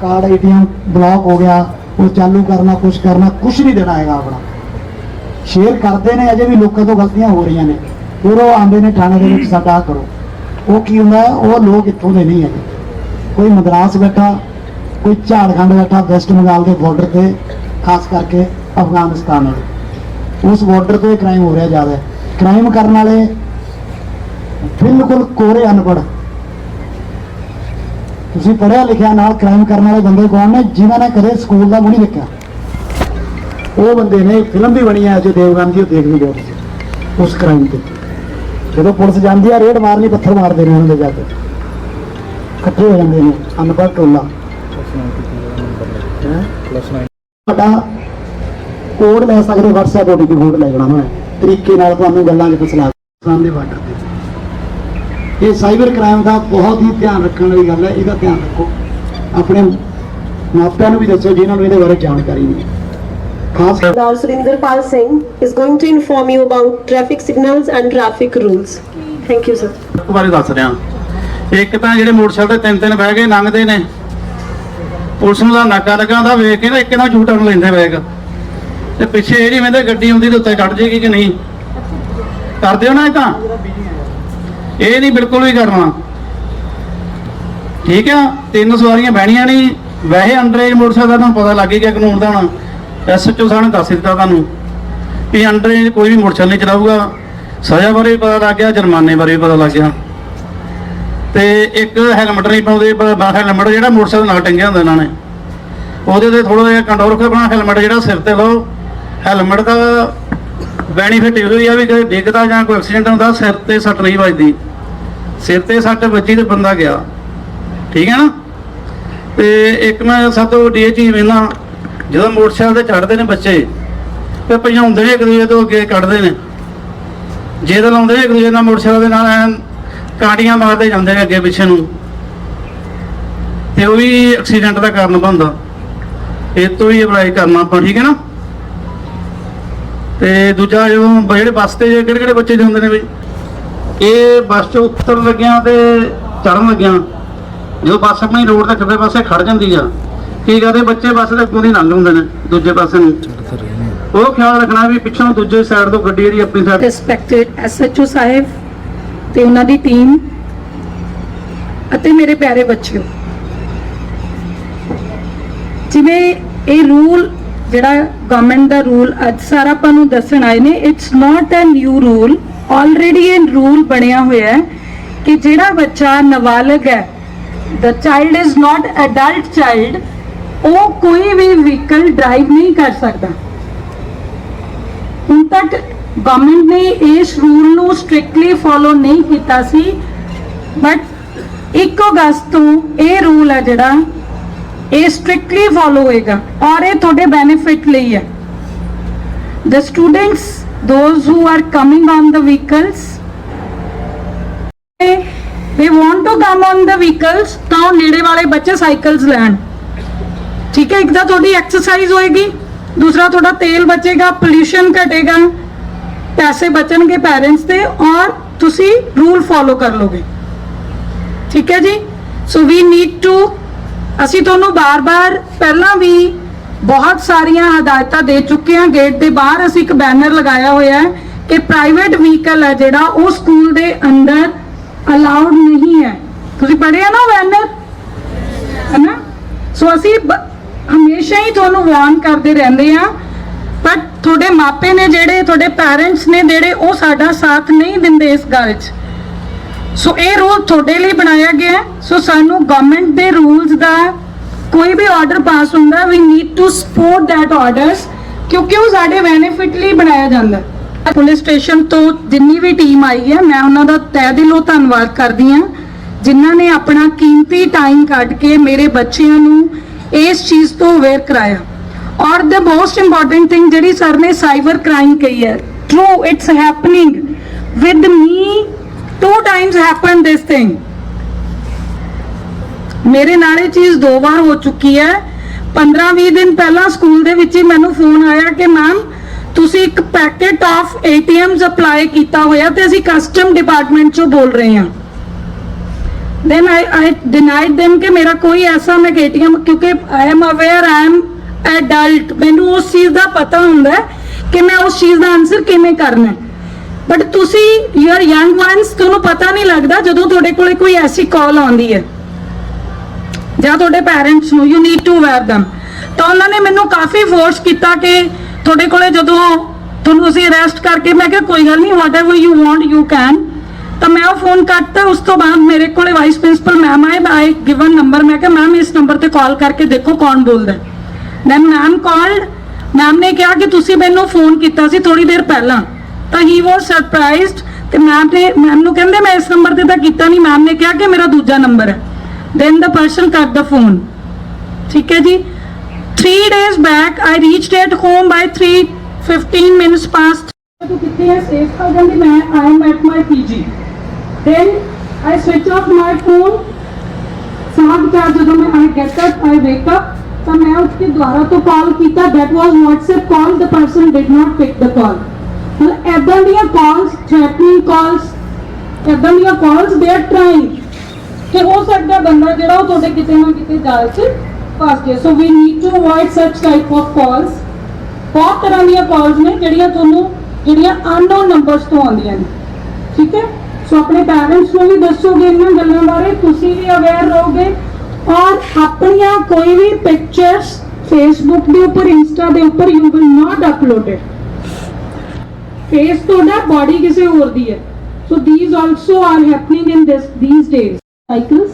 ਕਾਰਡ ਏਟੀਐਮ ਬਲੌਕ ਹੋ ਗਿਆ, ਉਹ ਚਾਲੂ ਕਰਨਾ ਕੁਝ ਕਰਨਾ ਕੁਝ ਨਹੀਂ ਦੇਣਾ ਹੈਗਾ ਆਪਣਾ। ਸ਼ੇਅਰ ਕਰਦੇ ਨੇ, ਅਜੇ ਵੀ ਲੋਕਾਂ ਤੋਂ ਗਲਤੀਆਂ ਹੋ ਰਹੀਆਂ ਨੇ। ਫਿਰ ਉਹ ਆਉਂਦੇ ਨੇ ਥਾਣੇ ਦੇ ਵਿੱਚ, ਸਾਡਾ ਆਹ ਕਰੋ। ਉਹ ਕੀ ਹੁੰਦਾ, ਉਹ ਲੋਕ ਇੱਥੋਂ ਦੇ ਨਹੀਂ ਹੈਗੇ। ਕੋਈ ਮਦਰਾਸ ਬੈਠਾ, ਕੋਈ ਝਾੜਖੰਡ ਬੈਠਾ, ਵੈਸਟ ਬੰਗਾਲ ਦੇ ਬਾਰਡਰ ਤੇ, ਖਾਸ ਕਰਕੇ ਅਫਗਾਨਿਸਤਾਨ ਵਾਲੇ। ਉਸ ਬਾਰਡਰ ਤੇ ਕ੍ਰਾਈਮ ਹੋ ਰਿਹਾ ਜ਼ਿਆਦਾ। ਕ੍ਰਾਈਮ ਕਰਨ ਵਾਲੇ ਬਿਲਕੁਲ ਕੋਰੇ ਅਨਪੜ੍ਹ। ਤੁਸੀਂ ਪੜਿਆ ਲਿਖਿਆ ਨਾਲ ਕ੍ਰਾਈਮ ਕਰਨ ਵਾਲੇ ਬੰਦੇ ਕੌਣ ਨੇ ਜਿਨ੍ਹਾਂ ਨੇ ਕਦੇ ਸਕੂਲ ਦਾ ਨਹੀਂ ਦੇਖਿਆ ਉਹ ਬੰਦੇ ਨੇ ਫਿਲਮ ਵੀ ਬਣੀ ਹੈ, ਅਜੇ ਦੇਵਗਨ ਦੀ ਉਹ ਦੇਖ ਲਈ ਬਹੁਤ ਉਸ ਕ੍ਰਾਈਮ ਤੇ। ਜਦੋਂ ਪੁਲਿਸ ਜਾਂਦੀ ਆ, ਰੇਡ ਮਾਰਨੀ, ਪੱਥਰ ਮਾਰਦੇ ਨੇ ਉਹਨਾਂ ਦੇ ਜਾ ਕੇ। ਇਕੱਠੇ ਹੋ ਜਾਂਦੇ ਨੇ, ਅਨਪੜ੍ਹ ਟੋਲਾ। ਤੁਹਾਡਾ ਕੋਡ ਲੈ ਸਕਦੇ WhatsApp, OTP ਕੋਡ ਲੈ ਜਾਣਾ ਮੈਂ। ਤਰੀਕੇ ਨਾਲ ਤੁਹਾਨੂੰ ਗੱਲਾਂ 'ਚ ਫਸਲਾ ਸਾਹਮਣੇ ਬਾਰਡਰ ਤੇ ਇਹ ਸਾਈਬਰ ਕ੍ਰਾਈਮ ਦਾ ਬਹੁਤ ਹੀ ਧਿਆਨ ਰੱਖਣ ਵਾਲੀ ਗੱਲ ਹੈ ਇਹਦਾ ਧਿਆਨ ਰੱਖੋ। ਆਪਣੇ ਮਾਪਿਆਂ ਨੂੰ ਵੀ ਦੱਸੋ ਜਿਨ੍ਹਾਂ ਨੂੰ ਇਹਦੇ ਬਾਰੇ ਜਾਣਕਾਰੀ ਨਹੀਂ। ਖਾਸ ਕਰ Surinderpal Singh is going to inform you about traffic signals and traffic rules. Thank you, sir. ਇੱਕ ਬਾਰੇ ਦੱਸ ਰਿਹਾ। ਇੱਕ ਤਾਂ ਜਿਹੜੇ ਮੋਟਰਸਾਈਕਲ ਤੇ ਤਿੰਨ ਤਿੰਨ ਬਹਿ ਕੇ ਲੰਘਦੇ ਨੇ ਪੁਲਿਸ ਨੂੰ ਦਾ ਨਾਕਾ ਲੱਗਾ ਹੁੰਦਾ ਵੇਖ ਕੇ ਨਾ ਇੱਕ ਨਾਲ ਝੂਟਣ ਲੈਂਦੇ ਬੈਗ। ਤੇ ਪਿੱਛੇ ਜਿਹੜੀ ਮੈਂਦੇ ਗੱਡੀ ਹੁੰਦੀ ਤੇ ਉੱਤੇ ਕੱਢ ਜੇਗੀ ਕਿ ਨਹੀਂ? ਕਰਦੇ ਹੋ ਨਾ ਇਹ ਤਾਂ? ਇਹ ਨਹੀਂ ਬਿਲਕੁਲ ਵੀ ਕਰਨਾ। ਠੀਕ ਆ, ਤਿੰਨ ਸਵਾਰੀਆਂ ਬਹਿਣੀਆਂ ਨਹੀਂ। ਵੈਸੇ ਅੰਡਰੇਜ ਮੋਟਰਸਾਈਕਲ ਦਾ ਤੁਹਾਨੂੰ ਪਤਾ ਲੱਗ ਹੀ ਗਿਆ ਕਾਨੂੰਨ ਦਾ ਹੁਣ। ਐਸਐਚਓ ਸਾਹਿਬ ਨੇ ਦੱਸ ਦਿੱਤਾ ਤੁਹਾਨੂੰ ਵੀ ਅੰਡਰੇਜ ਕੋਈ ਵੀ ਮੋਟਰਸਾਈਕਲ ਨਹੀਂ ਚਲਾਊਗਾ। ਸਜ਼ਾ ਬਾਰੇ ਵੀ ਪਤਾ ਲੱਗ ਗਿਆ, ਜੁਰਮਾਨੇ ਬਾਰੇ ਵੀ ਪਤਾ ਲੱਗ ਗਿਆ। ਤੇ ਇੱਕ ਹੈਲਮਟ ਨਹੀਂ ਪਾਉਂਦੇ, ਬ- ਹੈਲਮਟ ਜਿਹੜਾ ਮੋਟਰਸਾਈਕਲ ਨਾਲ ਟੰਗਿਆ ਹੁੰਦਾ ਇਹਨਾਂ ਨੇ। ਉਹਦੇ ਤੇ ਥੋੜਾ ਜਿਹਾ ਕੰਟਰੋਲ ਰੱਖੋ, ਆਪਣਾ ਹੈਲਮਟ ਜਿਹੜਾ ਸਿਰ ਤੇ ਲਓ। ਹੈਲਮਟ ਦਾ ਬੈਨੀਫਿਟ ਇਹੋ ਹੀ ਆ ਵੀ ਕਦੇ ਡਿੱਗਦਾ ਜਾਂ ਕੋਈ ਐਕਸੀਡੈਂਟ ਹੁੰਦਾ, ਸਿਰ ਤੇ ਸੱਟ ਨਹੀਂ ਵੱਜਦੀ। ਸਿਰ ਤੇ ਸੱਟ ਵੱਜੀ ਤੇ ਬੰਦਾ ਗਿਆ। ਠੀਕ ਹੈ ਨਾ? ਤੇ ਇੱਕ ਮੈਂ ਸਭ ਤੋਂ ਵੱਡੀ ਇਹ ਚੀਜ਼ ਵੇਖਣਾ ਜਦੋਂ ਮੋਟਰਸਾਈਕਲ ਤੇ ਚੜ੍ਹਦੇ ਨੇ ਬੱਚੇ, ਤੇ ਭਜਾਉਂਦੇ ਨੇ ਇੱਕ ਦੂਜੇ ਤੋਂ ਅੱਗੇ ਕੱਢਦੇ ਨੇ। ਜੇ ਤਾਂ ਲਾਉਂਦੇ ਇੱਕ ਦੂਜੇ ਨਾਲ ਮੋਟਰਸਾਈਕਲ ਦੇ ਨਾਲ, ਐਨ ਕਾਂਟੀਆਂ ਮਾਰਦੇ ਜਾਂਦੇ ਨੇ ਅੱਗੇ ਪਿੱਛੇ ਨੂੰ। ਤੇ ਉਹ ਵੀ ਐਕਸੀਡੈਂਟ ਦਾ ਕਾਰਨ ਬਣਦਾ। ਇਹ ਤੋਂ ਹੀ ਅਪਲਾਈ ਕਰਨਾ ਆਪਾਂ, ਠੀਕ ਹੈ ਨਾ? ਤੇ ਦੂਜਾ ਜਦੋਂ ਜਿਹੜੇ ਬੱਸ ਤੇ ਕਿਹੜੇ ਕਿਹੜੇ ਬੱਚੇ ਜਾਂਦੇ ਨੇ ਵੀ ਇਹ ਬੱਸ ਚੋਂ ਉਤਰਨ ਲੱਗਿਆ ਤੇ ਚੜਨ ਲੱਗਿਆ, ਜਦੋਂ ਬੱਸ ਆਪਣੀ ਰੋਡ ਤੇ ਖੱਬੇ ਪਾਸੇ ਖੜ ਜਾਂਦੀ ਆ, ਕੀ ਕਰਦੇ ਬੱਚੇ ਬੱਸ ਦੇ ਅੱਗੋਂ ਦੀ ਲੰਘ ਹੁੰਦੇ ਨੇ ਦੂਜੇ ਪਾਸੇ ਨੂੰ? ਉਹ ਖਿਆਲ ਰੱਖਣਾ ਵੀ ਪਿੱਛੋਂ ਦੂਜੇ ਸਾਈਡ ਤੋਂ ਗੱਡੀ ਜਿਹੜੀ ਆਪਣੀ ਸਾਈਡ ਰਿਸਪੈਕਟਡ ਐਸਐਚਓ ਸਾਹਿਬ ਤੇ ਉਹਨਾਂ ਦੀ ਟੀਮ ਅਤੇ ਮੇਰੇ ਪਿਆਰੇ ਬੱਚਿਓ। ਜਿਵੇਂ ਇਹ ਰੂਲ ਜਿਹੜਾ ਗਵਰਨਮੈਂਟ ਦਾ ਰੂਲ ਅੱਜ ਸਾਰਾ ਆਪਾਂ ਨੂੰ ਦੱਸਣ ਆਏ ਨੇ it's not a new rule already ਇਹ ਰੂਲ ਬਣਿਆ ਹੋਇਆ ਹੈ ਕਿ ਜਿਹੜਾ ਬੱਚਾ ਨਾਬਾਲਗ ਹੈ the child is not adult child ਉਹ ਕੋਈ ਵੀ ਵਹੀਕਲ ਡਰਾਈਵ ਨਹੀਂ ਕਰ ਸਕਦਾ। ਹੁਣ ਤੱਕ ਗਵਰਨਮੈਂਟ ਨੇ ਇਸ ਰੂਲ ਨੂੰ ਸਟ੍ਰਿਕਟਲੀ ਫੋਲੋ ਨਹੀਂ ਕੀਤਾ ਸੀ ਬਟ 1 ਅਗਸਤ ਤੋਂ ਇਹ ਰੂਲ ਹੈ ਜਿਹੜਾ, ਇਹ ਸਟ੍ਰਿਕਟਲੀ ਫੋਲੋ ਹੋਏਗਾ ਔਰ ਇਹ ਤੁਹਾਡੇ ਬੈਨੀਫਿਟ ਲਈ ਹੈ। The students those who are coming on the vehicles, they want to come on the vehicles, ਤਾਂ ਨੇੜੇ ਵਾਲੇ ਬੱਚੇ ਸਾਈਕਲਸ ਲੈਣ। ਠੀਕ ਹੈ, ਇੱਕ ਤਾਂ ਤੁਹਾਡੀ ਐਕਸਰਸਾਈਜ਼ ਹੋਏਗੀ, ਦੂਸਰਾ ਤੁਹਾਡਾ ਤੇਲ ਬਚੇਗਾ ਪੋਲਿਊਸ਼ਨ ਘਟੇਗਾ, ਪੈਸੇ ਬਚਣਗੇ ਪੈਰੈਂਟਸ ਦੇ, ਔਰ ਤੁਸੀਂ ਰੂਲ ਫੋਲੋ ਕਰ ਲੋਗੇ ਠੀਕ ਹੈ ਜੀ? ਸੋ ਵੀ ਨੀਡ ਟੂ ਅਸੀਂ ਤੁਹਾਨੂੰ ਬਾਰ-ਬਾਰ ਪਹਿਲਾਂ ਵੀ ਬਹੁਤ ਸਾਰੀਆਂ ਹਦਾਇਤਾਂ ਦੇ ਚੁੱਕੇ ਹਾਂ। ਗੇਟ ਦੇ ਬਾਹਰ ਅਸੀਂ ਇੱਕ ਬੈਨਰ ਲਗਾਇਆ ਹੋਇਆ ਹੈ ਕਿ ਪ੍ਰਾਈਵੇਟ ਵਹੀਕਲ ਹੈ ਜਿਹੜਾ, ਉਹ ਸਕੂਲ ਦੇ ਅੰਦਰ ਅਲਾਉਡ ਨਹੀਂ ਹੈ। ਤੁਸੀਂ ਪੜ੍ਹਿਆ ਨਾ ਬੈਨਰ ਹੈ ਸੋ ਅਸੀਂ ਹਮੇਸ਼ਾ ਹੀ ਤੁਹਾਨੂੰ ਵਾਰਨ ਕਰਦੇ ਰਹਿੰਦੇ ਆ ਬਟ ਤੁਹਾਡੇ ਮਾਪੇ ਨੇ ਜਿਹੜੇ, ਤੁਹਾਡੇ ਪੈਰੈਂਟਸ ਨੇ ਜਿਹੜੇ, ਉਹ ਸਾਡਾ ਸਾਥ ਨਹੀਂ ਦਿੰਦੇ ਇਸ ਗੱਲ 'ਚ। ਸੋ ਇਹ ਰੂਲ ਤੁਹਾਡੇ ਲਈ ਬਣਾਇਆ ਗਿਆ ਸੋ ਸਾਨੂੰ ਗਵਰਨਮੈਂਟ ਦੇ ਰੂਲਸ ਦਾ ਕੋਈ ਵੀ ਆਰਡਰ ਪਾਸ ਹੁੰਦਾ we need to support that orders ਕਿਉਂਕਿ ਉਹ ਸਾਡੇ ਬੈਨੀਫਿਟ ਲਈ ਬਣਾਇਆ ਜਾਂਦਾ। ਪੁਲਿਸ ਸਟੇਸ਼ਨ ਤੋਂ ਜਿੰਨੀ ਵੀ ਟੀਮ ਆਈ ਹੈ, ਮੈਂ ਉਹਨਾਂ ਦਾ ਤਹਿ ਦਿਲੋਂ ਧੰਨਵਾਦ ਕਰਦੀ ਹਾਂ, ਜਿਨ੍ਹਾਂ ਨੇ ਆਪਣਾ ਕੀਮਤੀ ਟਾਈਮ ਕੱਢ ਕੇ ਮੇਰੇ ਬੱਚਿਆਂ ਨੂੰ ਇਸ ਚੀਜ਼ ਤੋਂ ਅਵੇਅਰ ਕਰਾਇਆ। ਔਰ ਦ ਮੋਸਟ ਇੰਪੋਰਟੈਂਟ ਥਿੰਗ ਜਿਹੜੀ ਸਰ ਨੇ ਸਾਈਬਰ ਕ੍ਰਾਈਮ ਕਹੀ ਹੈ true it's happening with me two times happen this thing ਮੇਰੇ ਨਾਲ ਇਹ ਚੀਜ਼ ਦੋ ਵਾਰ ਹੋ ਚੁੱਕੀ ਹੈ। 15-20 ਦਿਨ ਪਹਿਲਾਂ ਸਕੂਲ ਦੇ ਵਿੱਚ ਹੀ ਮੈਨੂੰ ਫੋਨ ਆਇਆ ਕਿ ਮੈਮ ਤੁਸੀਂ ਇੱਕ ਪੈਕੇਟ ਆਫ ATMs ਅਪਲਾਈ ਕੀਤਾ ਹੋਇਆ ਤੇ ਅਸੀਂ ਕਸਟਮ ਡਿਪਾਰਟਮੈਂਟ ਚੋਂ ਬੋਲ ਰਹੇ ਹਾਂ। Then I, I denied them ਕਿ ਮੇਰਾ ਕੋਈ ਐਸਾ ਮੈਂ ATM ਕਿਉਂਕਿ I am aware I am adult ਮੈਨੂੰ ਉਸ ਚੀਜ਼ ਦਾ ਪਤਾ ਹੁੰਦਾ ਕਿ ਮੈਂ ਉਸ ਚੀਜ਼ ਦਾ ਆਨਸਰ ਕਿਵੇਂ ਕਰਨਾ ਬਟ ਤੁਸੀਂ ਯੂ ਆਰ ਯੰਗ ਵਨਸ ਤੁਹਾਨੂੰ ਪਤਾ ਨਹੀਂ ਲੱਗਦਾ ਜਦੋਂ ਤੁਹਾਡੇ ਕੋਲੇ ਕੋਈ ਐਸੀ ਕਾਲ ਆਉਂਦੀ ਹੈ। ਜਾਂ ਤੁਹਾਡੇ ਪੈਰੈਂਟਸ ਨੂੰ you need to wear them. ਤਾਂ ਉਹਨਾਂ ਨੇ ਮੈਨੂੰ ਕਾਫੀ ਫੋਰਸ ਕੀਤਾ ਕਿ ਤੁਹਾਡੇ ਕੋਲੇ ਜਦੋਂ ਤੁਹਾਨੂੰ ਅਸੀਂ ਅਰੈਸਟ ਕਰਕੇ, ਮੈਂ ਕਿਹਾ, ਕੋਈ ਗੱਲ ਨਹੀਂ whatever you want you can ਤਾਂ ਮੈਂ ਉਹ ਫੋਨ ਕੱਟਤਾ, ਉਸ ਤੋਂ ਬਾਅਦ ਮੇਰੇ ਕੋਲੇ ਵਾਈਸ ਪ੍ਰਿੰਸੀਪਲ ਮੈਮ ਆਏ ਆਈ ਗਿਵਨ ਨੰਬਰ ਮੈਂ ਕਿਹਾ ਮੈਮ ਇਸ ਨੰਬਰ ਤੇ ਕਾਲ ਕਰਕੇ ਦੇਖੋ ਕੌਣ ਬੋਲਦਾ ਦੈਨ ਮੈਮ ਕਾਲਡ ਮੈਮ ਨੇ ਕਿਹਾ ਕਿ ਤੁਸੀਂ ਮੈਨੂੰ ਫੋਨ ਕੀਤਾ ਸੀ ਥੋੜੀ ਦੇਰ ਪਹਿਲਾਂ। ਤਾਂ ਹੀ ਵਾਸ ਸਰਪ੍ਰਾਈਜ਼ਡ ਤੇ ਮੈਮ ਨੇ ਮੈਮ ਨੂੰ ਕਹਿੰਦੇ, ਮੈਂ ਇਸ ਨੰਬਰ ਤੇ ਤਾਂ ਕੀਤਾ ਨਹੀਂ। ਮੈਮ ਨੇ ਕਿਹਾ ਕਿ ਮੇਰਾ ਦੂਜਾ ਨੰਬਰ ਹੈ। Then the person cut the phone ਠੀਕ ਹੈ ਜੀ 3 days back i reached at home by 3 15 minutes past ਤੂੰ ਕਿੱਥੇ ਹੈ ਸੇਫ ਕਰ ਜਾਂਦੀ ਮੈਂ I am at my PG then i switch off my phone ਸਾਗ ਚਾਰ ਜਦੋਂ ਮੈਂ I get up I wake up ਤਾਂ ਮੈਂ ਉੱਠ ਕੇ ਦੁਬਾਰਾ ਤੋਂ ਕਾਲ ਕੀਤਾ that was WhatsApp call the person did not pick the call ਮਤਲਬ ਐਦਾਂ ਦੀਆਂ ਕਾਲਸ ਥ੍ਰੈਟਨਿੰਗ ਕਾਲਸ ਐਦਾਂ ਦੀਆਂ ਕਾਲਸ ਦੇ ਆਰ ਟ੍ਰਾਈਂਗ ਕਿ ਹੋ ਸਕਦਾ ਬੰਦਾ ਜਿਹੜਾ ਉਹ ਤੁਹਾਡੇ ਕਿਤੇ ਨਾ ਕਿਤੇ ਜਾਲ 'ਚ ਫਸ ਜਾਏ। So we need to avoid such type of calls ਬਹੁਤ ਤਰ੍ਹਾਂ ਦੀਆਂ ਕਾਲਸ ਨੇ ਜਿਹੜੀਆਂ ਤੁਹਾਨੂੰ, ਜਿਹੜੀਆਂ ਅਨਨੋਨ ਨੰਬਰਸ ਤੋਂ ਆਉਂਦੀਆਂ ਨੇ। ਠੀਕ ਹੈ? ਸੋ ਆਪਣੇ ਪੈਰੈਂਟਸ ਨੂੰ ਵੀ ਦੱਸੋਗੇ ਇਹਨਾਂ ਗੱਲਾਂ ਬਾਰੇ, ਤੁਸੀਂ ਵੀ ਅਵੇਅਰ ਰਹੋਗੇ। ਔਰ ਆਪਣੀਆਂ ਕੋਈ ਵੀ ਪਿਕਚਰਸ ਫੇਸਬੁੱਕ ਦੇ ਉੱਪਰ ਇੰਸਟਾ ਦੇ ਉੱਪਰ you will not upload face ਤੁਹਾਡਾ ਬਾਡੀ ਕਿਸੇ ਹੋਰ ਦੀ ਹੈ। ਸੋ these also are happening in this, these days. Cycles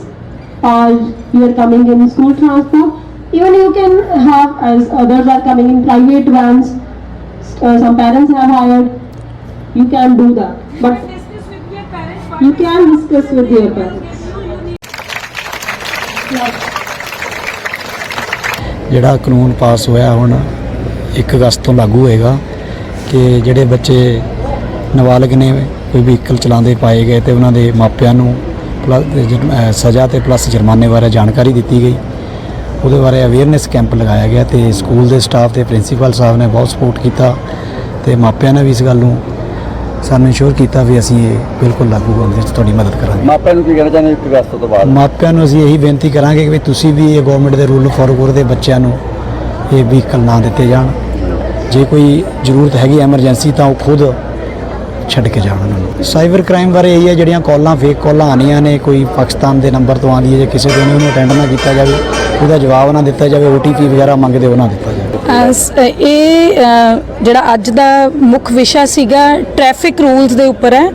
or you are coming in school transport even you can have as others are coming in private vans uh, some parents have hired you can do that but you can discuss with your parents ਜਿਹੜਾ ਕਾਨੂੰਨ ਪਾਸ ਹੋਇਆ ਹੁਣ 1 ਅਗਸਤ ਤੋਂ ਲਾਗੂ ਹੋਏਗਾ ਕਿ ਜਿਹੜੇ ਬੱਚੇ ਨਾਬਾਲਗ ਨੇ ਕੋਈ ਵਹੀਕਲ ਚਲਾਉਂਦੇ ਪਾਏ ਗਏ ਤੇ ਉਹਨਾਂ ਦੇ ਮਾਪਿਆਂ ਨੂੰ ਪਲੱਸ ਜੁਰਮ- ਅਹ ਸਜ਼ਾ ਤੇ ਪਲੱਸ ਜੁਰਮਾਨੇ ਬਾਰੇ ਜਾਣਕਾਰੀ ਦਿੱਤੀ ਗਈ। ਉਹਦੇ ਬਾਰੇ ਅਵੇਅਰਨੈਸ ਕੈਂਪ ਲਗਾਇਆ ਗਿਆ ਤੇ ਸਕੂਲ ਦੇ ਸਟਾਫ ਤੇ ਪ੍ਰਿੰਸੀਪਲ ਸਾਹਿਬ ਨੇ ਬਹੁਤ ਸਪੋਰਟ ਕੀਤਾ ਤੇ ਮਾਪਿਆਂ ਨੇ ਵੀ ਇਸ ਗੱਲ ਨੂੰ ਸਾਨੂੰ ਇਨਸ਼ੋਰ ਕੀਤਾ ਵੀ ਅਸੀਂ ਇਹ ਬਿਲਕੁਲ ਲਾਗੂ ਕਰਨ ਦੇ ਵਿੱਚ ਤੁਹਾਡੀ ਮਦਦ ਕਰਾਂਗੇ। ਮਾਪਿਆਂ ਨੂੰ ਕੀ ਕਹਿਣਾ ਚਾਹੁੰਦੇ ਇੱਕ ਅਗਸਤ ਤੋਂ ਬਾਅਦ? ਮਾਪਿਆਂ ਨੂੰ ਅਸੀਂ ਇਹੀ ਬੇਨਤੀ ਕਰਾਂਗੇ ਕਿ ਵੀ ਤੁਸੀਂ ਵੀ ਇਹ ਗਵਰਨਮੈਂਟ ਦੇ ਰੂਲ ਫੋਲੋ ਕਰਦੇ ਬੱਚਿਆਂ ਨੂੰ ਇਹ ਵਹੀਕਲ ਨਾ ਦਿੱਤੇ ਜਾਣ। ਜੇ ਕੋਈ ਜ਼ਰੂਰਤ ਹੈਗੀ ਐਮਰਜੈਂਸੀ ਤਾਂ ਉਹ ਖੁਦ ਛੱਡ ਕੇ ਜਾਣ ਉਹਨਾਂ ਨੂੰ। ਸਾਈਬਰ ਕ੍ਰਾਈਮ ਬਾਰੇ ਇਹ ਹੈ, ਜਿਹੜੀਆਂ ਕਾਲਾਂ ਫੇਕ ਕਾਲਾਂ ਆਉਂਦੀਆਂ ਨੇ, ਕੋਈ ਪਾਕਿਸਤਾਨ ਦੇ ਨੰਬਰ ਤੋਂ ਆਉਂਦੀ ਹੈ ਜੇ ਕਿਸੇ ਦੇ ਉਹਨੂੰ ਅਟੈਂਡ ਨਾ ਕੀਤਾ ਜਾਵੇ, ਉਹਦਾ ਜਵਾਬ ਨਾ ਦਿੱਤਾ ਜਾਵੇ OTP ਵਗੈਰਾ ਮੰਗਦੇ ਉਹ ਨਾ ਦਿੱਤਾ ਜਾਵੇ। ਇਹ ਜਿਹੜਾ ਅੱਜ ਦਾ ਮੁੱਖ ਵਿਸ਼ਾ ਸੀਗਾ ਟ੍ਰੈਫਿਕ ਰੂਲਸ ਦੇ ਉੱਪਰ ਹੈ।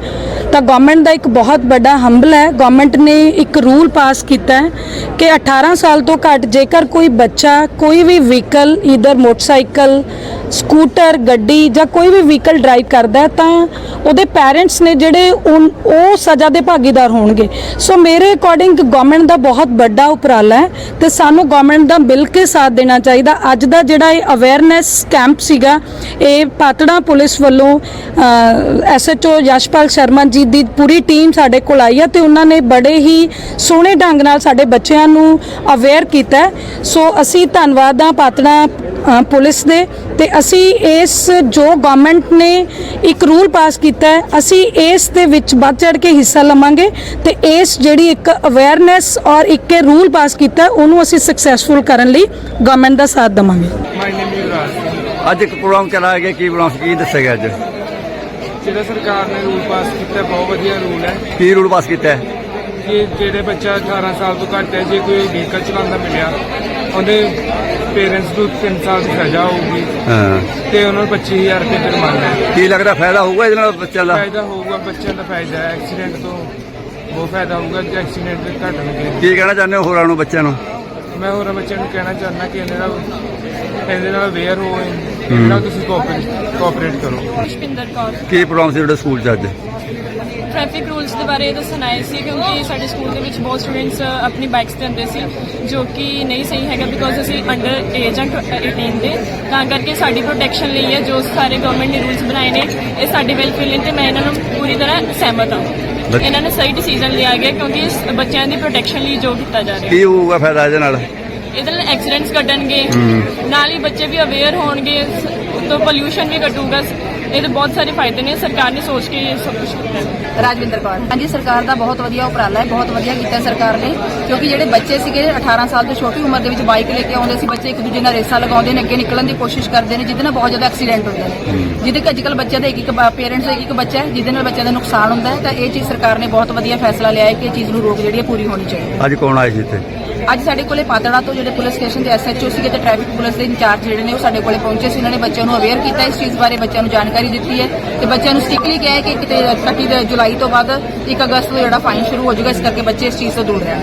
ਤਾਂ ਗਵਰਨਮੈਂਟ ਦਾ ਇੱਕ ਬਹੁਤ ਵੱਡਾ ਹੰਬਲ ਹੈ। ਗਵਰਨਮੈਂਟ ਨੇ ਇੱਕ ਰੂਲ ਪਾਸ ਕੀਤਾ ਹੈ ਕਿ 18 ਸਾਲ ਤੋਂ ਘੱਟ ਜੇਕਰ ਕੋਈ ਬੱਚਾ ਕੋਈ ਵੀ ਵਹੀਕਲ ਈਦਰ ਮੋਟਰਸਾਈਕਲ ਸਕੂਟਰ ਗੱਡੀ ਜਾਂ ਕੋਈ ਵੀ ਵਹੀਕਲ ਡਰਾਈਵ ਕਰਦਾ ਹੈ ਤਾਂ ਉਹਦੇ ਪੈਰੈਂਟਸ ਨੇ ਜਿਹੜੇ ਉਨ- ਉਹ ਸਜ਼ਾ ਦੇ ਭਾਗੀਦਾਰ ਹੋਣਗੇ। ਸੋ ਮੇਰੇ ਅਕੋਰਡਿੰਗ ਗਵਰਨਮੈਂਟ ਦਾ ਬਹੁਤ ਵੱਡਾ ਉਪਰਾਲਾ ਹੈ ਤੇ ਸਾਨੂੰ ਗਵਰਨਮੈਂਟ ਦਾ ਮਿਲ ਕੇ ਸਾਥ ਦੇਣਾ ਚਾਹੀਦਾ। ਅੱਜ ਦਾ ਜਿਹੜਾ ਇਹ ਅਵੇਅਰਨੈਸ ਕੈਂਪ ਸੀਗਾ, ਇਹ ਪਾਤੜਾ ਪੁਲਿਸ ਵੱਲੋਂ ਐਸਐਚਓ ਯਸ਼ਪਾਲ ਸ਼ਰਮਾ ਜੀ ਦੀ ਪੂਰੀ ਟੀਮ ਸਾਡੇ ਕੋਲ ਆਈ ਹੈ ਤੇ ਉਹਨਾਂ ਨੇ ਬੜੇ ਹੀ ਸੋਹਣੇ ਢੰਗ ਨਾਲ ਸਾਡੇ ਬੱਚਿਆਂ ਨੂੰ ਅਵੇਅਰ ਕੀਤਾ ਸੋ ਅਸੀਂ ਧੰਨਵਾਦ ਆ ਪਾਤੜਾ ਪੁਲਿਸ ਦੇ ਤੇ ਅਸੀਂ ਇਸ ਜੋ ਗਵਰਨਮੈਂਟ ਨੇ ਇੱਕ ਰੂਲ ਪਾਸ ਕੀਤਾ ਹੈ, ਅਸੀਂ ਇਸ ਦੇ ਵਿੱਚ ਵੱਧ ਚੜ ਕੇ ਹਿੱਸਾ ਲਵਾਂਗੇ ਤੇ ਇਸ ਜਿਹੜੀ ਇੱਕ ਅਵੇਅਰਨੈਸ ਔਰ ਇੱਕ ਰੂਲ ਪਾਸ ਕੀਤਾ ਉਹਨੂੰ ਅਸੀਂ ਸਕਸੈਸਫੁਲ ਕਰਨ ਲਈ ਗਵਰਨਮੈਂਟ ਦਾ ਸਾਥ ਦੇਵਾਂਗੇ। ਅੱਜ ਇੱਕ ਪ੍ਰੋਗਰਾਮ ਚਲਾਇਆ ਗਿਆ, ਕੀ ਪ੍ਰੋਗਰਾਮ ਕੀ ਦੱਸਿਆ ਗਿਆ ਅੱਜ? ਜਿਹੜਾ ਸਰਕਾਰ ਨੇ ਰੂਲ ਪਾਸ ਕੀਤਾ ਬਹੁਤ ਵਧੀਆ ਰੂਲ ਹੈ। ਕੀ ਰੂਲ ਪਾਸ ਕੀਤਾ ਹੈ? ਕਿ ਜਿਹੜੇ ਬੱਚਾ 18 ਸਾਲ ਤੋਂ ਘੱਟ ਹੈ ਜੇ ਕੋਈ ਵਹੀਕਲ ਚਲਾਉਂਦਾ ਮਿਲਿਆ ਉਹਦੇ ਪੇਰੈਂਟਸ ਨੂੰ 3 ਸਾਲ ਦੀ ਸਜ਼ਾ ਹੋਊਗੀ ਹਾਂ। ਤੇ ਉਹਨਾਂ ਨੂੰ 25000 ਰੁਪਏ ਜੁਰਮਾਨਾ ਹੈ। ਕੀ ਲੱਗਦਾ ਫਾਇਦਾ ਹੋਊਗਾ ਇਹਦੇ ਨਾਲ ਬੱਚਿਆਂ ਦਾ? ਫਾਇਦਾ ਹੋਊਗਾ ਬੱਚਿਆਂ ਦਾ ਫਾਇਦਾ ਹੈ। ਐਕਸੀਡੈਂਟ ਤੋਂ ਬਹੁਤ ਫਾਇਦਾ ਹੋਊਗਾ ਜੇ ਐਕਸੀਡੈਂਟ ਘਟਣਗੇ। ਕੀ ਕਹਿਣਾ ਚਾਹੁੰਦੇ ਹੋ ਹੋਰਾਂ ਨੂੰ ਬੱਚਿਆਂ ਨੂੰ? ਮੈਂ ਹੋਰਾਂ ਬੱਚਿਆਂ ਨੂੰ ਕਹਿਣਾ ਚਾਹੁੰਦਾ ਕਿ ਇਹਦੇ ਨਾਲ ਇਹਦੇ ਨਾਲ ਅਵੇਅਰ ਹੋ ਇਹਦੇ ਨਾਲ ਤੁਸੀਂ ਕੋਆਪਰੇਟ ਕੋਆਪਰੇਟ ਕਰੋ। ਪੁਸ਼ਪਿੰਦਰ ਕੌਰ। ਕੀ ਪ੍ਰੋਗਰਾਮ ਸੀ ਤੁਹਾਡੇ ਸਕੂਲ 'ਚ ਅੱਜ? ਟ੍ਰੈਫਿਕ ਰੂਲਸ ਦੇ ਬਾਰੇ ਦੱਸਣ ਆਏ ਸੀ ਕਿਉਂਕਿ ਸਾਡੇ ਸਕੂਲ ਦੇ ਵਿੱਚ ਬਹੁਤ ਸਟੂਡੈਂਟਸ ਆਪਣੀ ਬਾਈਕਸ ਤੇ ਆਉਂਦੇ ਸੀ ਜੋ ਕਿ ਨਹੀਂ ਸਹੀ ਹੈਗਾ ਬਿਕੋਜ਼ ਅਸੀਂ ਅੰਡਰ ਏਜ ਆ 18 ਦੇ। ਤਾਂ ਕਰਕੇ ਸਾਡੀ ਪ੍ਰੋਟੈਕਸ਼ਨ ਲਈ ਹੈ ਜੋ ਸਾਰੇ ਗਵਰਨਮੈਂਟ ਨੇ ਰੂਲਸ ਬਣਾਏ ਨੇ ਇਹ ਸਾਡੇ ਵੈਲਫੇਅਰ ਲਈ ਤੇ ਮੈਂ ਇਹਨਾਂ ਨੂੰ ਪੂਰੀ ਤਰ੍ਹਾਂ ਸਹਿਮਤ ਹਾਂ। ਇਹਨਾਂ ਨੇ ਸਹੀ ਡਿਸੀਜਨ ਲਿਆ ਗਿਆ ਕਿਉਂਕਿ ਇਸ ਬੱਚਿਆਂ ਦੀ ਪ੍ਰੋਟੈਕਸ਼ਨ ਲਈ ਜੋ ਕੀਤਾ ਜਾ ਰਿਹਾ। ਕੀ ਹੋਊਗਾ ਫਾਇਦਾ ਇਹਦੇ ਨਾਲ? ਇਹਦੇ ਨਾਲ ਐਕਸੀਡੈਂਟਸ ਘਟਣਗੇ। ਨਾਲ ਹੀ ਬੱਚੇ ਵੀ ਅਵੇਅਰ ਹੋਣਗੇ। ਤੋਂ ਪੋਲਿਊਸ਼ਨ ਵੀ ਘਟੂਗਾ। ਇਹਦੇ ਬਹੁਤ ਸਾਰੇ ਫਾਇਦੇ ਨੇ ਸਰਕਾਰ ਨੇ ਸੋਚ ਕੇ ਇਹ ਸਭ ਕੁਝ ਕੀਤਾ ਹੈ। ਰਾਜਵਿੰਦਰ ਕੌਰ ਹਾਂਜੀ ਸਰਕਾਰ ਦਾ ਬਹੁਤ ਵਧੀਆ ਉਪਰਾਲਾ ਹੈ ਬਹੁਤ ਵਧੀਆ ਕੀਤਾ ਸਰਕਾਰ ਨੇ ਕਿਉਂਕਿ ਜਿਹੜੇ ਬੱਚੇ ਸੀਗੇ 18 ਸਾਲ ਤੋਂ ਛੋਟੀ ਉਮਰ ਦੇ ਵਿੱਚ ਬਾਈਕ ਲੈ ਕੇ ਆਉਂਦੇ ਸੀ ਬੱਚੇ ਇੱਕ ਦੂਜੇ ਨਾਲ ਰੇਸਾਂ ਲਗਾਉਂਦੇ ਨੇ ਅੱਗੇ ਨਿਕਲਣ ਦੀ ਕੋਸ਼ਿਸ਼ ਕਰਦੇ ਨੇ ਜਿਹਦੇ ਨਾਲ ਬਹੁਤ ਜ਼ਿਆਦਾ ਐਕਸੀਡੈਂਟ ਹੁੰਦੇ ਨੇ। ਜਿਹਦੇ ਕਿ ਅੱਜਕੱਲ ਬੱਚਿਆਂ ਦਾ ਇੱਕ ਇੱਕ ਪੇਰੈਂਟਸ ਦਾ ਇੱਕ ਇੱਕ ਬੱਚਾ ਹੈ ਜਿਹਦੇ ਨਾਲ ਬੱਚਿਆਂ ਦਾ ਨੁਕਸਾਨ ਹੁੰਦਾ ਹੈ ਤਾਂ ਇਹ ਚੀਜ਼ ਸਰਕਾਰ ਨੇ ਬਹੁਤ ਵਧੀਆ ਫੈਸਲਾ ਲਿਆ ਹੈ ਕਿ ਇਹ ਚੀਜ਼ ਨੂੰ ਰੋਕ ਜਿਹੜੀ ਹੈ ਪੂਰੀ ਹੋਣੀ ਚਾਹੀਦੀ ਹੈ। ਅੱਜ ਕੌਣ ਆਏ ਸੀ ਇੱਥੇ? ਅੱਜ ਸਾਡੇ ਕੋਲੇ ਪਾਤੜਾ ਤੋਂ ਜਿਹੜੇ ਪੁਲਿਸ ਸਟੇਸ਼ਨ ਦੇ ਐਸਐਚਓ ਸੀਗੇ ਤੇ ਟ੍ਰੈਫਿਕ ਪੁਲਿਸ ਦੇ ਇੰਚਾਰਜ ਜਿਹੜੇ ਨੇ ਉਹ ਸਾਡੇ ਕੋਲੇ ਪਹੁੰਚੇ ਸੀ ਉਹਨਾਂ ਨੇ ਬੱਚਿਆਂ ਨੂੰ ਅਵੇਅਰ ਕੀਤਾ ਇਸ ਚੀਜ਼ ਬਾਰੇ ਬੱਚਿਆਂ ਨੂੰ ਜਾਣਕਾਰੀ ਦਿੱਤੀ ਹੈ ਤੇ ਬੱਚਿਆਂ ਨੂੰ ਸਟ੍ਰਿਕਟਲੀ ਕਿਹਾ ਹੈ ਕਿ ਕਿਤੇ 31 ਜੁਲਾਈ ਤੋਂ ਬਾਅਦ 1 ਅਗਸਤ ਤੋਂ ਜਿਹੜਾ ਫਾਈਨ ਸ਼ੁਰੂ ਹੋ ਜਾਊਗਾ, ਇਸ ਕਰਕੇ ਬੱਚੇ ਇਸ ਚੀਜ਼ ਤੋਂ ਦੂਰ ਰਹਿਣ।